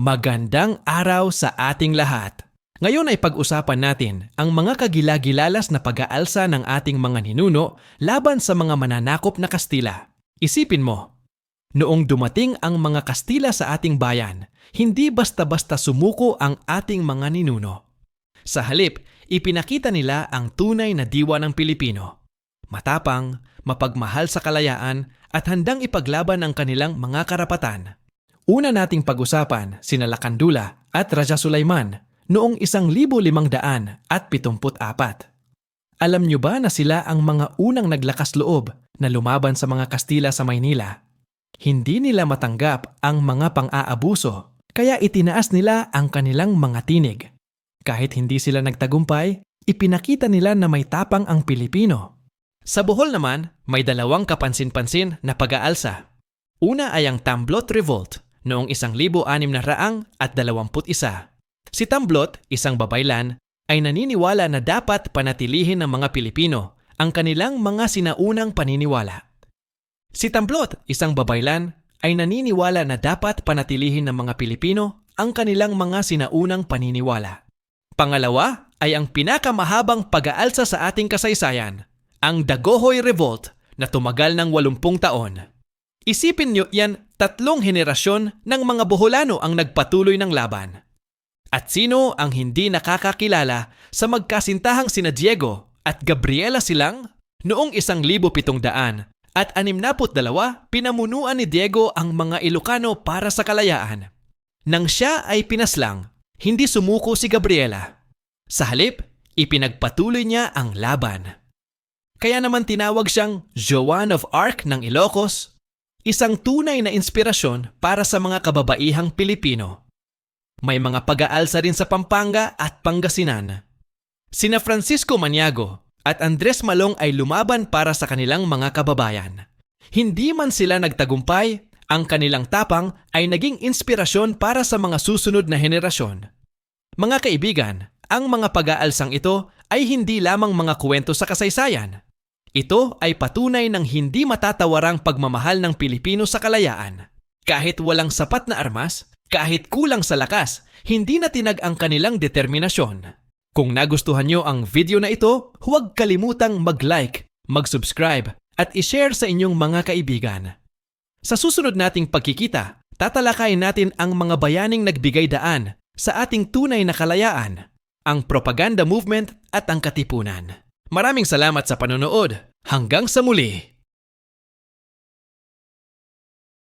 Magandang araw sa ating lahat. Ngayon ay pag-usapan natin ang mga kagilagilalas na pag-aalsa ng ating mga ninuno laban sa mga mananakop na Kastila. Isipin mo, noong dumating ang mga Kastila sa ating bayan, hindi basta-basta sumuko ang ating mga ninuno. Sa halip, ipinakita nila ang tunay na diwa ng Pilipino. Matapang, mapagmahal sa kalayaan at handang ipaglaban ang kanilang mga karapatan. Una nating pag-usapan sina Lakandula at Raja Sulaiman noong isang libo limang daan at pitumput apat. Alam nyo ba na sila ang mga unang naglakas loob na lumaban sa mga Kastila sa Maynila? Hindi nila matanggap ang mga pang-aabuso kaya itinaas nila ang kanilang mga tinig. Kahit hindi sila nagtagumpay, ipinakita nila na may tapang ang Pilipino. Sa Bohol naman, may dalawang kapansin-pansin na pag-aalsa. Una ay ang Tamblot Revolt noong isang libo anim na raang at dalawamput isa. Si Tamblot, isang babaylan, ay naniniwala na dapat panatilihin ng mga Pilipino ang kanilang mga sinaunang paniniwala. Si Tamblot, isang babaylan, ay naniniwala na dapat panatilihin ng mga Pilipino ang kanilang mga sinaunang paniniwala. Pangalawa ay ang pinakamahabang pag-aalsa sa ating kasaysayan, ang Dagohoy Revolt na tumagal ng 80 taon. Isipin nyo yan, tatlong henerasyon ng mga Boholano ang nagpatuloy ng laban. At sino ang hindi nakakakilala sa magkasintahang sina Diego at Gabriela Silang? Noong isang libo pitong daan at animnaput dalawa, pinamunuan ni Diego ang mga Ilocano para sa kalayaan. Nang siya ay pinaslang, hindi sumuko si Gabriela. Sa halip, ipinagpatuloy niya ang laban. Kaya naman tinawag siyang Joan of Arc ng Ilocos, isang tunay na inspirasyon para sa mga kababaihang Pilipino. May mga pag-aalsa rin sa Pampanga at Pangasinan. Sina Francisco Maniago at Andres Malong ay lumaban para sa kanilang mga kababayan. Hindi man sila nagtagumpay, ang kanilang tapang ay naging inspirasyon para sa mga susunod na henerasyon. Mga kaibigan, ang mga pag-aalsang ito ay hindi lamang mga kwento sa kasaysayan. Ito ay patunay ng hindi matatawarang pagmamahal ng Pilipino sa kalayaan. Kahit walang sapat na armas, kahit kulang sa lakas, hindi na tinag ang kanilang determinasyon. Kung nagustuhan nyo ang video na ito, huwag kalimutang mag-like, mag-subscribe, at i-share sa inyong mga kaibigan. Sa susunod nating pagkikita, tatalakayin natin ang mga bayaning nagbigay daan sa ating tunay na kalayaan, ang propaganda movement at ang katipunan. Maraming salamat sa panonood. Hanggang sa muli!